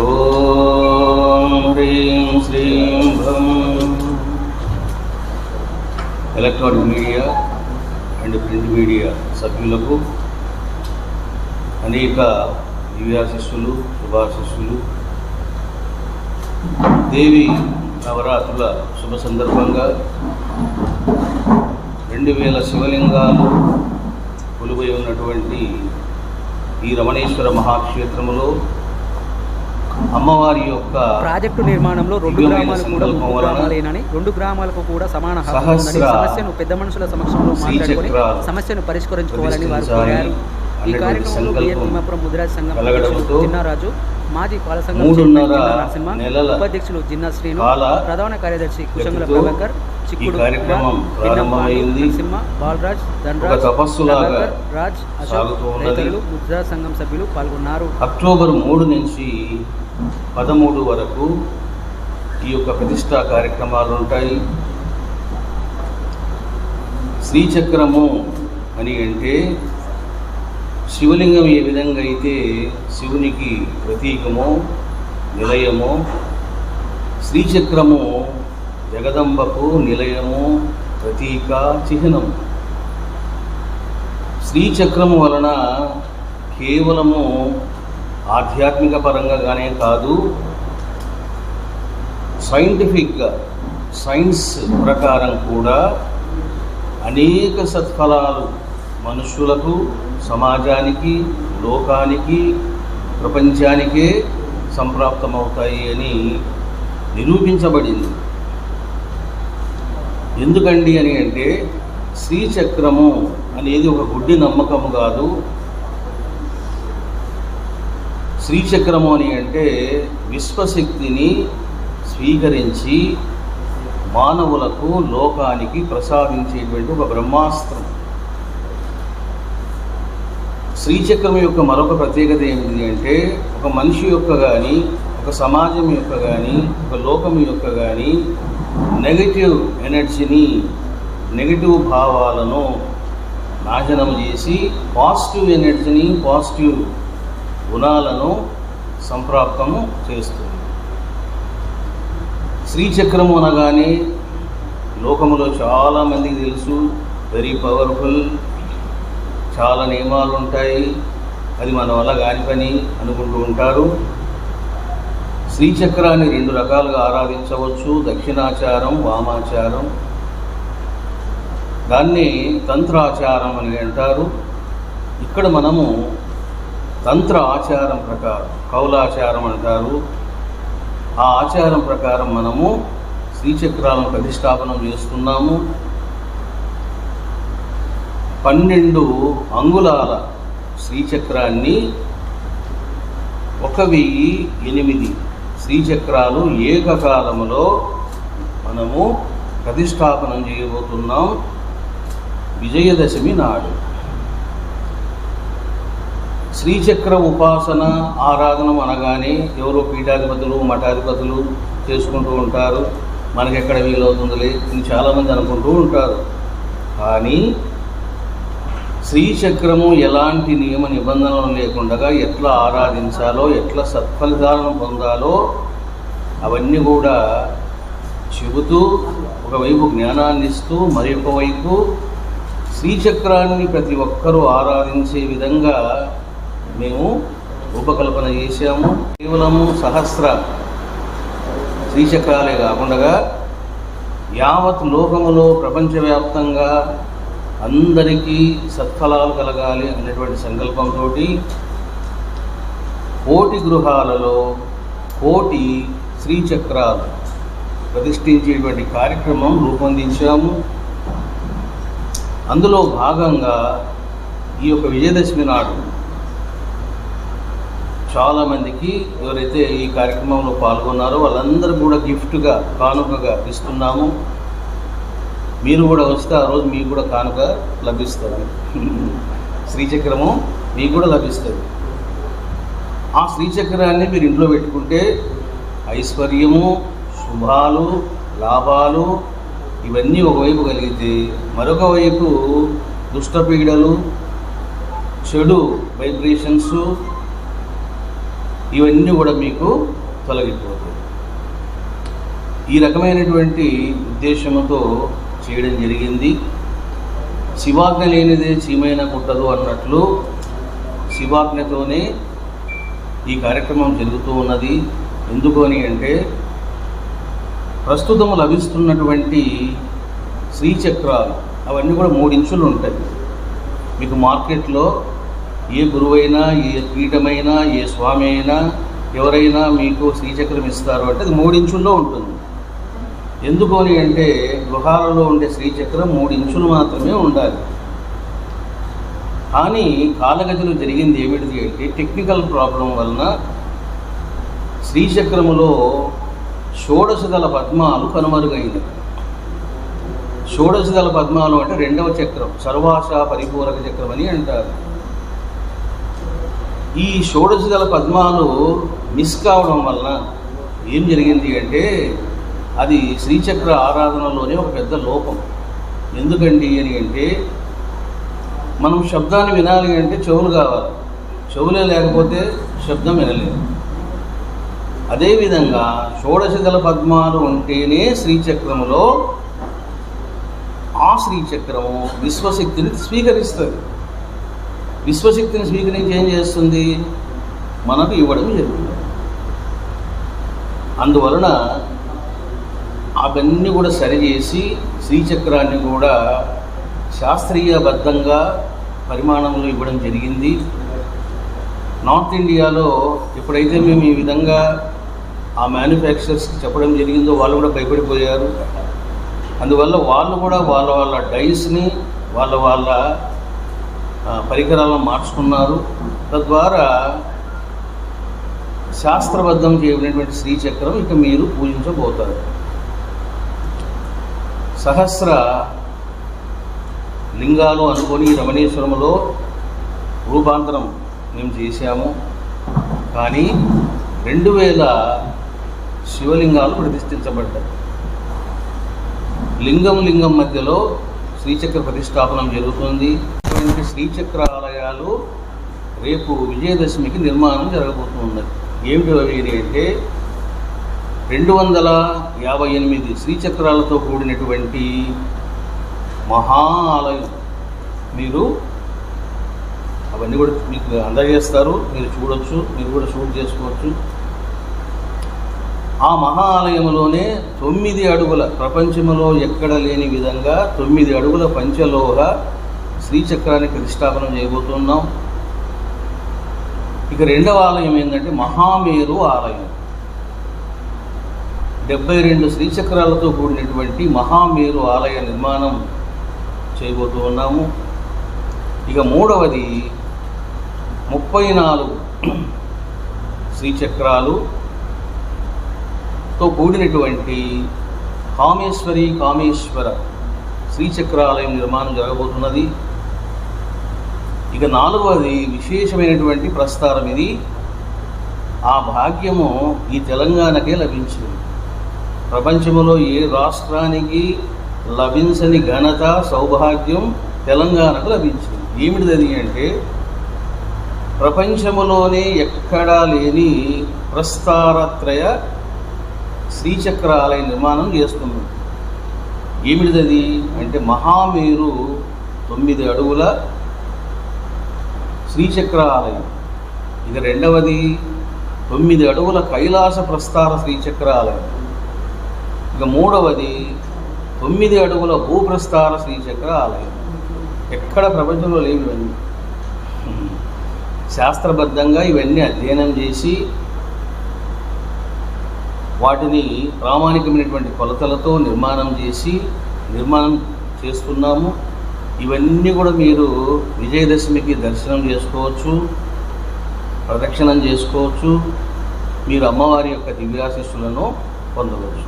ఓం హ్రీం శ్రీం భం electronic media and print media సభ్యులకు అనేక దివ్యాశిస్సులు శుభాశిస్సులు దేవి నవరాత్రుల శుభ సందర్భంగా రెండు వేల శివలింగాలు కొలువై ఉన్నటువంటి ఈ రమణేశ్వర మహాక్షేత్రములో అమ్మవారి యొక్క ప్రాజెక్టు నిర్మాణంలో రెండు గ్రామాలు కూడా ముప్పు గ్రామాలేనని రెండు గ్రామాలకు కూడా సమాన హక్కు సమస్యను పెద్ద మనుషుల సమక్షంలో మాట్లాడుకొని సమస్యను పరిష్కరించుకోవాలని వారు కోరారు. ఈ కార్యక్రమంలో బిఎన్ తిమ్మాపురం ముదిరాజ్ సంఘం చిన్నారాజు మాజీ పాల సంఘం మూడున్నర చైర్మన్ జిన్నా నరసింహ ఉపాధ్యక్షులు జిన్నా శ్రీను ప్రధాన కార్యదర్శి కుశంగుల ప్రభాకర్ చిక్కుడు నరసింహ బాలరాజ్ ధనరాజ్ ప్రభాకర్, రాజ్ అశోక్. రైతులు ముద్రాజ్ సంఘం సభ్యులు పాల్గొన్నారు. అక్టోబర్ మూడు నుంచి పదమూడు వరకు ఈ యొక్క ప్రతిష్టా కార్యక్రమాలు ఉంటాయి. శ్రీచక్రము అని అంటే శివలింగం ఏ విధంగా అయితే శివునికి ప్రతీకమో నిలయమో శ్రీచక్రము జగదంబకు నిలయము ప్రతీక చిహ్నం. శ్రీచక్రము వలన కేవలము ఆధ్యాత్మిక పరంగానే కాదు సైంటిఫిక్గా సైన్స్ ప్రకారం కూడా అనేక సత్ఫలాలు మనుషులకు సమాజానికి లోకానికి ప్రపంచానికే సంప్రాప్తమవుతాయి అని నిరూపించబడింది. ఎందుకండి అని అంటే శ్రీచక్రము అనేది ఒక గుడ్డి నమ్మకము కాదు. శ్రీచక్రము అని అంటే విశ్వశక్తిని స్వీకరించి మానవులకు లోకానికి ప్రసాదించేటువంటి ఒక బ్రహ్మాస్త్రం. శ్రీచక్రం యొక్క మరొక ప్రత్యేకత ఏమిటి అంటే ఒక మనిషి యొక్క కానీ ఒక సమాజం యొక్క కానీ ఒక లోకం యొక్క కానీ నెగటివ్ ఎనర్జీని నెగటివ్ భావాలను నాశనం చేసి పాజిటివ్ ఎనర్జీని పాజిటివ్ గుణాలను సంప్రాప్తము చేస్తుంది. శ్రీచక్రము అనగానే లోకములో చాలామందికి తెలుసు వెరీ పవర్ఫుల్ చాలా నియమాలు ఉంటాయి అది మన వల్ల కాని పని అనుకుంటూ ఉంటారు. శ్రీచక్రాన్ని రెండు రకాలుగా ఆరాధించవచ్చు. దక్షిణాచారం వామాచారం. దాన్ని తంత్రాచారం అని అంటారు. ఇక్కడ మనము తంత్ర ఆచారం ప్రకారం కౌలాచారం అంటారు. ఆ ఆచారం ప్రకారం మనము శ్రీచక్రాలను ప్రతిష్టాపనం చేస్తున్నాము. పన్నెండు అంగుళాల శ్రీచక్రాన్ని ఒక వెయ్యి ఎనిమిది శ్రీచక్రాలు ఏకకాలంలో మనము ప్రతిష్టాపనం చేయబోతున్నాం విజయదశమి నాడు. శ్రీచక్ర ఉపాసన ఆరాధన అనగానే ఎవరో పీఠాధిపతులు మఠాధిపతులు చేసుకుంటూ ఉంటారు. మనకెక్కడ వీలవుతుందిలే అని చాలామంది అనుకుంటూ ఉంటారు. కానీ శ్రీచక్రము ఎలాంటి నియమ నిబంధనలు లేకుండా ఎట్లా ఆరాధించాలో ఎట్లా సత్ఫలితాలను పొందాలో అవన్నీ కూడా చెబుతూ ఒకవైపు జ్ఞానాన్ని ఇస్తూ మరి ఒకవైపు శ్రీచక్రాన్ని ప్రతి ఒక్కరూ ఆరాధించే విధంగా మేము రూపకల్పన చేశాము. కేవలము సహస్ర శ్రీచక్రాలే కాకుండా యావత్ లోకములో ప్రపంచవ్యాప్తంగా అందరికీ సత్ఫలాలు కలగాలి అనేటువంటి సంకల్పంతో కోటి గృహాలలో కోటి శ్రీచక్రాలు ప్రతిష్ఠించేటువంటి కార్యక్రమం రూపొందించాము. అందులో భాగంగా ఈ యొక్క విజయదశమి నాడు చాలామందికి ఎవరైతే ఈ కార్యక్రమంలో పాల్గొన్నారో వాళ్ళందరూ కూడా గిఫ్ట్గా కానుకగా ఇస్తున్నాము. మీరు కూడా వస్తే ఆ రోజు మీకు కూడా కానుక లభిస్తుంది. శ్రీచక్రము మీకు కూడా లభిస్తుంది. ఆ శ్రీచక్రాన్ని మీరు ఇంట్లో పెట్టుకుంటే ఐశ్వర్యము శుభాలు లాభాలు ఇవన్నీ ఒకవైపు కలిగితే మరొక వైపు దుష్టపీడలు చెడు వైబ్రేషన్స్ ఇవన్నీ కూడా మీకు తొలగిపోతాయి. ఈ రకమైనటువంటి ఉద్దేశంతో చేయడం జరిగింది. శివాజ్ఞ లేనిదే చీమైన కుట్టదు అన్నట్లు శివాజ్ఞతోనే ఈ కార్యక్రమం జరుగుతూ ఉన్నది. ఎందుకు అని అంటే ప్రస్తుతం లభిస్తున్నటువంటి శ్రీచక్రాలు అవన్నీ కూడా మూడు ఇంచులు ఉంటాయి. మీకు మార్కెట్లో ఏ గురువైనా ఏ పీఠమైనా ఏ స్వామి అయినా ఎవరైనా మీకు శ్రీచక్రం ఇస్తారు అంటే అది మూడించుల్లో ఉంటుంది. ఎందుకు అని అంటే గృహాలలో ఉండే శ్రీచక్రం మూడు ఇంచులు మాత్రమే ఉండాలి. కానీ కాలగతిలో జరిగింది ఏమిటిది అంటే టెక్నికల్ ప్రాబ్లం వలన శ్రీచక్రములో షోడశదల పద్మాలు కనుమరుగైనవి. షోడశదల పద్మాలు అంటే రెండవ చక్రం సర్వాశ పరిపూరక చక్రం అని అంటారు. ఈ షోడశదల పద్మాలు మిస్ కావడం వలన ఏం జరిగింది అంటే అది శ్రీచక్ర ఆరాధనలోనే ఒక పెద్ద లోపం. ఎందుకండి అని అంటే మనం శబ్దాన్ని వినాలి అంటే చెవులు కావాలి. చెవులే లేకపోతే శబ్దం వినలేదు. అదేవిధంగా షోడశదల పద్మాలు ఉంటేనే శ్రీచక్రములో ఆ శ్రీచక్రము విశ్వశక్తిని స్వీకరిస్తుంది. విశ్వశక్తిని స్వీకరించి ఏం చేస్తుంది? మనకు ఇవ్వడం జరుగుతుంది. అందువలన అవన్నీ కూడా సరిచేసి శ్రీచక్రాన్ని కూడా శాస్త్రీయబద్ధంగా పరిమాణంలో ఇవ్వడం జరిగింది. నార్త్ ఇండియాలో ఎప్పుడైతే మేము ఈ విధంగా ఆ మ్యానుఫ్యాక్చరర్స్కి చెప్పడం జరిగిందో వాళ్ళు కూడా భయపడిపోయారు. అందువల్ల వాళ్ళు కూడా వాళ్ళ వాళ్ళ డైస్ని వాళ్ళ వాళ్ళ పరికరాలను మార్చుకున్నారు. తద్వారా శాస్త్రబద్ధం చేయబడినటువంటి శ్రీచక్రం ఇక మీరు పూజించబోతారు. సహస్ర లింగాలు అనుకొని రమణేశ్వరములో రూపాంతరం మేము చేశాము. కానీ రెండు వేల శివలింగాలు ప్రతిష్ఠించబడ్డాయి. లింగం లింగం మధ్యలో శ్రీచక్ర ప్రతిష్టాపనం జరుగుతుంది. శ్రీచక్ర ఆలయాలు రేపు విజయదశమికి నిర్మాణం జరగబోతున్నది ఏమిటి అవి అంటే రెండు వందల యాభై ఎనిమిది శ్రీచక్రాలతో కూడినటువంటి మహా ఆలయం మీరు అవన్నీ కూడా మీకు అందజేస్తారు మీరు చూడొచ్చు మీరు కూడా షూట్ చేసుకోవచ్చు. ఆ మహా ఆలయంలోనే తొమ్మిది అడుగుల ప్రపంచంలో ఎక్కడ లేని విధంగా తొమ్మిది అడుగుల పంచలోహ శ్రీచక్రాన్ని ప్రతిష్టాపన చేయబోతున్నాం. ఇక రెండవ ఆలయం ఏంటంటే మహామేరు ఆలయం. డెబ్బై రెండు శ్రీచక్రాలతో కూడినటువంటి మహామేరు ఆలయ నిర్మాణం చేయబోతూ ఉన్నాము. ఇక మూడవది ముప్పై నాలుగు శ్రీచక్రాలుతో కూడినటువంటి కామేశ్వరి కామేశ్వర శ్రీచక్రాలయం నిర్మాణం జరగబోతున్నది. ఇక నాలుగవది విశేషమైనటువంటి ప్రస్తారం ఇది. ఆ భాగ్యము ఈ తెలంగాణకే లభించింది. ప్రపంచంలో ఏ రాష్ట్రానికి లభించని ఘనత సౌభాగ్యం తెలంగాణకు లభించింది. ఏమిటిది అది అంటే ప్రపంచంలోనే ఎక్కడా లేని ప్రస్తారత్రయ శ్రీచక్ర ఆలయ నిర్మాణం చేస్తుంది ఏమిటిది అది అంటే మహామేరు తొమ్మిది అడుగుల శ్రీచక్ర ఆలయం ఇక రెండవది తొమ్మిది అడుగుల కైలాస ప్రస్తార శ్రీచక్ర ఆలయం ఇక మూడవది తొమ్మిది అడుగుల భూప్రస్తార శ్రీచక్ర ఆలయం. ఎక్కడ ప్రపంచంలో లేవు ఇవన్నీ. శాస్త్రబద్ధంగా ఇవన్నీ అధ్యయనం చేసి వాటిని ప్రామాణికమైనటువంటి కొలతలతో నిర్మాణం చేసి నిర్మాణం చేస్తున్నాము. ఇవన్నీ కూడా మీరు విజయదశమికి దర్శనం చేసుకోవచ్చు ప్రదక్షిణం చేసుకోవచ్చు. మీరు అమ్మవారి యొక్క దివ్యాశిస్సులను పొందవచ్చు.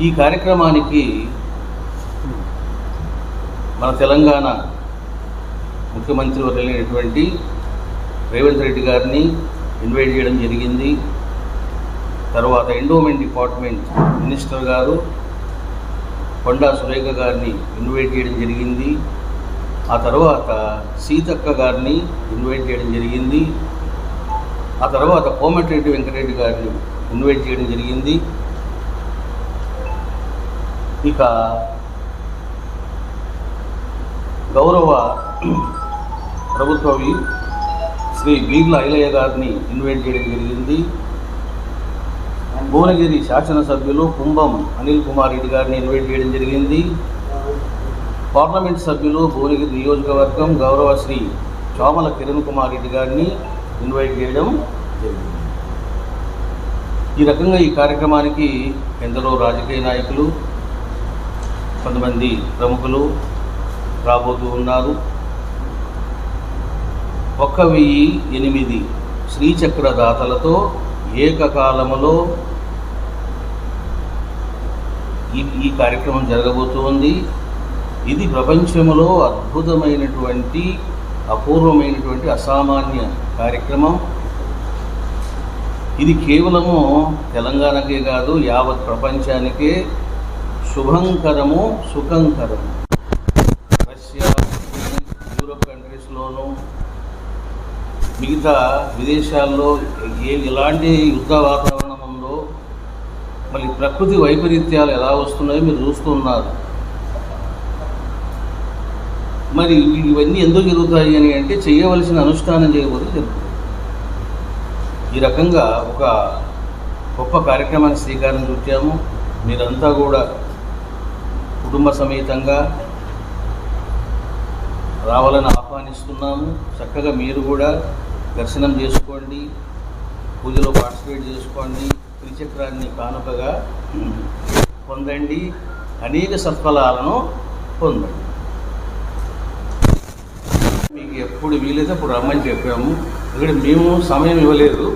ఈ కార్యక్రమానికి మన తెలంగాణ ముఖ్యమంత్రి వెళ్ళినటువంటి రేవంత్ రెడ్డి గారిని ఇన్వైట్ చేయడం జరిగింది. తర్వాత ఎండోమెంట్ డిపార్ట్మెంట్ మినిస్టర్ గారు కొండా సురేఖ గారిని ఇన్వైట్ చేయడం జరిగింది. ఆ తర్వాత సీతక్క గారిని ఇన్వైట్ చేయడం జరిగింది. ఆ తర్వాత కోమటిరెడ్డి వెంకటరెడ్డి గారిని ఇన్వైట్ చేయడం జరిగింది. ఇక గౌరవ ప్రభుత్వవి శ్రీ బీర్ల ఐలయ్య గారిని ఇన్వైట్ చేయడం జరిగింది. భువనగిరి శాసనసభ్యులు కుంభం అనిల్ కుమార్ రెడ్డి గారిని ఇన్వైట్ చేయడం జరిగింది. పార్లమెంట్ సభ్యులు భువనగిరి నియోజకవర్గం గౌరవ శ్రీ చోమల కిరణ్ కుమార్ రెడ్డి గారిని ఇన్వైట్ చేయడం జరిగింది. ఈ రకంగా ఈ కార్యక్రమానికి ఎందరో రాజకీయ నాయకులు కొంతమంది ప్రముఖులు రాబోతూ ఉన్నారు. ఒక్క వెయ్యి ఎనిమిది శ్రీచక్ర దాతలతో ఏకకాలములో ఈ ఈ కార్యక్రమం జరగబోతూ ఉంది. ఇది ప్రపంచంలో అద్భుతమైనటువంటి అపూర్వమైనటువంటి అసామాన్య కార్యక్రమం. ఇది కేవలము తెలంగాణకే కాదు యావత్ ప్రపంచానికే శుభంకరము సుఖంకరము. రష్యా యూరోప్ కంట్రీస్లోనూ మిగతా విదేశాల్లో ఏ ఎలాంటి యుద్ధ వాతావరణం ఉందో మళ్ళీ ప్రకృతి వైపరీత్యాలు ఎలా వస్తున్నాయో మీరు చూస్తున్నారు మరి ఇవన్నీ ఎందుకు జరుగుతాయి అని అంటే చేయవలసిన అనుష్ఠానం చేయకపోతే జరుగుతుంది. ఈ రకంగా ఒక గొప్ప కార్యక్రమాన్ని శ్రీకారం చుట్టాము మీరంతా కూడా కుటుంబ సమేతంగా రావాలని ఆహ్వానిస్తున్నాము. చక్కగా మీరు కూడా దర్శనం చేసుకోండి. పూజలో పార్టిసిపేట్ చేసుకోండి. త్రిచక్రాన్ని కానుకగా పొందండి. అనేక సత్ఫలాలను పొందండి. మీకు ఎప్పుడు వీలైతే అప్పుడు రమ్మని చెప్పాము. ఇక్కడ మేము సమయం ఇవ్వలేదు.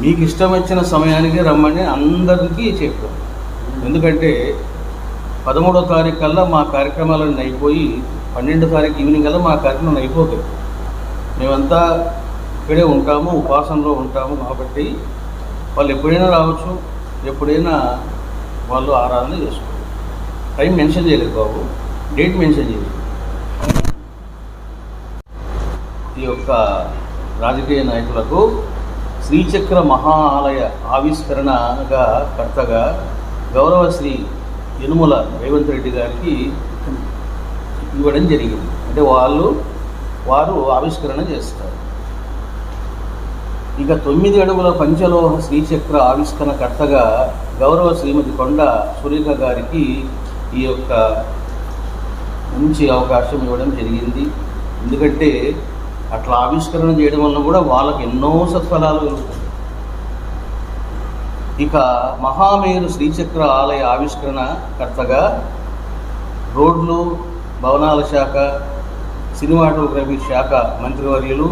మీకు ఇష్టం వచ్చిన సమయానికి రమ్మని అందరికీ చెప్పాము. ఎందుకంటే పదమూడో తారీఖు కల్లా మా కార్యక్రమాలన్నీ అయిపోయి పన్నెండో తారీఖు ఈవినింగ్ కల్లా మా కార్యక్రమం అయిపోతుంది మేమంతా ఇక్కడే ఉంటాము ఉపాసనలో ఉంటాము కాబట్టి వాళ్ళు ఎప్పుడైనా రావచ్చు ఎప్పుడైనా వాళ్ళు ఆరాధన చేసుకోవచ్చు టైం మెన్షన్ చేయలేదు బాబు డేట్ మెన్షన్ చేయలేదు. ఈ యొక్క రాజకీయ నాయకులకు శ్రీచక్ర మహా ఆలయ ఆవిష్కరణగా కర్తగా గౌరవ శ్రీ యనుమల రేవంత్ రెడ్డి గారికి ఇవ్వడం జరిగింది. అంటే వాళ్ళు వారు ఆవిష్కరణ చేస్తారు. ఇక తొమ్మిది అడుగుల పంచలోహ శ్రీచక్ర ఆవిష్కరణ కర్తగా గౌరవ శ్రీమతి కొండ సురేఖ గారికి ఈ యొక్క మంచి అవకాశం ఇవ్వడం జరిగింది. ఎందుకంటే అట్లా ఆవిష్కరణ చేయడం వల్ల కూడా వాళ్ళకి ఎన్నో సత్ఫలాలు కలుగుతాయి ఇక మహామేరు శ్రీచక్ర ఆలయ ఆవిష్కరణ కర్తగా రోడ్లు భవనాల శాఖ సినిమాటోగ్రఫీ శాఖ మంత్రివర్యులు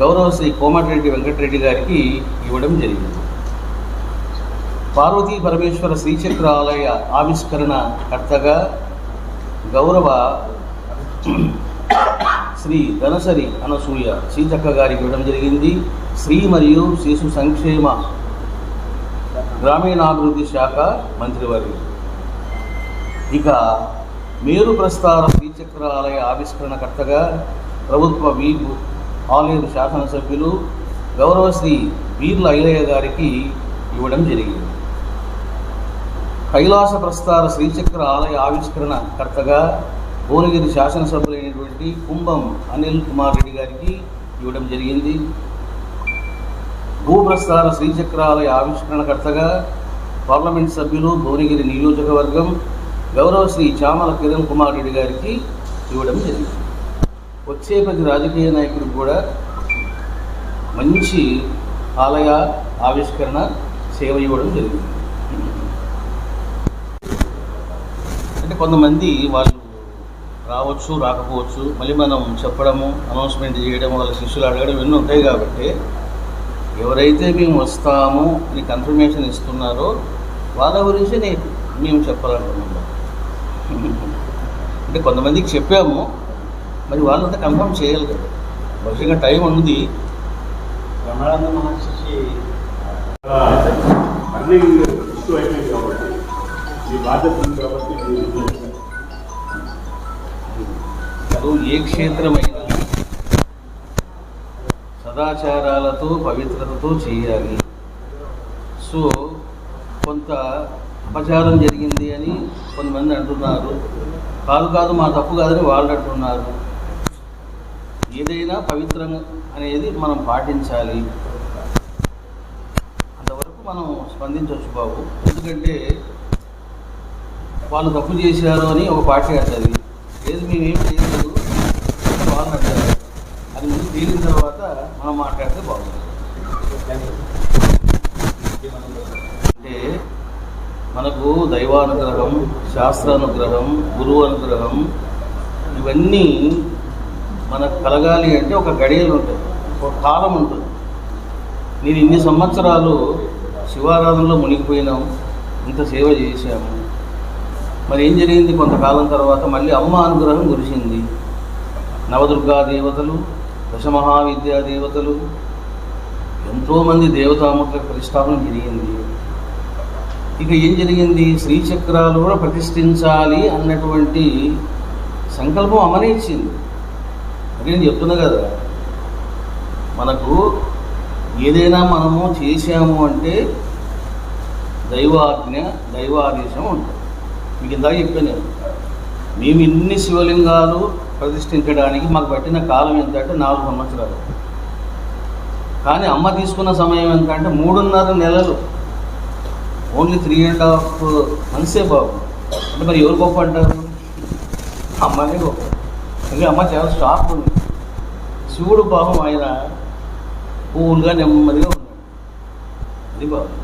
గౌరవ శ్రీ కోమటిరెడ్డి వెంకటరెడ్డి గారికి ఇవ్వడం జరిగింది. పార్వతీ పరమేశ్వర శ్రీచక్ర ఆలయ ఆవిష్కరణ కర్తగా గౌరవ శ్రీ ధనసరి అనసూయ సీతక్క గారికి ఇవ్వడం జరిగింది. శ్రీ మరియు శిశు సంక్షేమ గ్రామీణాభివృద్ధి శాఖ మంత్రివర్యులు. ఇక మేరు ప్రస్తార శ్రీచక్ర ఆలయ ఆవిష్కరణకర్తగా ప్రభుత్వ వీపు ఆలయ శాసనసభ్యులు గౌరవశ్రీ వీర్ల ఐలయ్య గారికి ఇవ్వడం జరిగింది. కైలాస ప్రస్తార శ్రీచక్ర ఆలయ ఆవిష్కరణ కర్తగా భువనగిరి శాసనసభ్యులైనటువంటి కుంభం అనిల్ కుమార్ రెడ్డి గారికి ఇవ్వడం జరిగింది. భూప్రస్థాన శ్రీచక్రాలయ ఆవిష్కరణకర్తగా పార్లమెంట్ సభ్యులు భువనగిరి నియోజకవర్గం గౌరవ శ్రీ చామల కిరణ్ కుమార్ రెడ్డి గారికి ఇవ్వడం జరిగింది. వచ్చే ప్రతి రాజకీయ నాయకుడికి కూడా మంచి ఆలయ ఆవిష్కరణ సేవ ఇవ్వడం జరిగింది. అంటే కొంతమంది వాళ్ళు రావచ్చు రాకపోవచ్చు మళ్ళీ మనం చెప్పడము అనౌన్స్మెంట్ చేయడం వాళ్ళ శిష్యులు అడగడం ఇవన్నీ ఉంటాయి కాబట్టి ఎవరైతే మేము వస్తాము అని కన్ఫర్మేషన్ ఇస్తున్నారో వాళ్ళ గురించి నేను మేము చెప్పాలనుకున్నాం అంటే కొంతమందికి చెప్పాము మరి వాళ్ళంతా కన్ఫర్మ్ చేయాలి కదా. బహుశా టైం ఉంది. బ్రహ్మానంద మహర్షి అన్ని ఇష్యూ అయిపోయింది కాబట్టి బాధ్యత ఉంది ఏ క్షేత్రమైనా సదాచారాలతో పవిత్రతతో చేయాలి. సో కొంత అపచారం జరిగింది అని కొంతమంది అంటున్నారు. కాదు కాదు మా తప్పు కాదని వాళ్ళు అంటున్నారు. ఏదైనా పవిత్రంగా అనేది మనం పాటించాలి. అంతవరకు మనం స్పందించవచ్చు బాబు. ఎందుకంటే వాళ్ళు తప్పు చేశారు అని ఒక పార్టీ అంటది లేదు మేమేం చేయలేదు. తీరిన తర్వాత మనం మాట్లాడితే బాగుంటుంది. అంటే మనకు దైవానుగ్రహం శాస్త్రానుగ్రహం గురువు అనుగ్రహం ఇవన్నీ మనకు కలగాలి అంటే ఒక గడియలు ఉంటాయి ఒక కాలం ఉంటుంది. నేను ఇన్ని సంవత్సరాలు శివారాధనలో మునిగిపోయినాం ఇంత సేవ చేశాము. మరి ఏం జరిగింది? కొంతకాలం తర్వాత మళ్ళీ అమ్మ అనుగ్రహం కురిసింది. నవదుర్గా దేవతలు దశమహావిద్యా దేవతలు ఎంతోమంది దేవతామూర్తుల ప్రతిష్టాపన జరిగింది. ఇక ఏం జరిగింది? శ్రీచక్రాలు కూడా ప్రతిష్ఠించాలి అన్నటువంటి సంకల్పం అమనే ఇచ్చింది అది నేను చెప్తున్నా కదా మనకు ఏదైనా మనము చేశాము అంటే దైవాజ్ఞ దైవాదేశం ఉంటుంది. మీకు ఇందాక చెప్పాను నేను. మేము ఇన్ని శివలింగాలు ప్రతిష్ఠించడానికి మాకు పట్టిన కాలం ఎంత అంటే నాలుగు సంవత్సరాలు. కానీ అమ్మ తీసుకున్న సమయం ఎంత అంటే మూడున్నర నెలలు. ఓన్లీ త్రీ అండ్ హాఫ్ మంత్సే బాబు. అంటే మరి ఎవరు గొప్ప అంటారు? అమ్మనే గొప్ప. ఎందుకంటే అమ్మ చాలా షార్ప్ ఉంది. శివుడు పాపం ఆయన కూల్గా నెమ్మదిగా ఉన్నాడు. అది బాబు.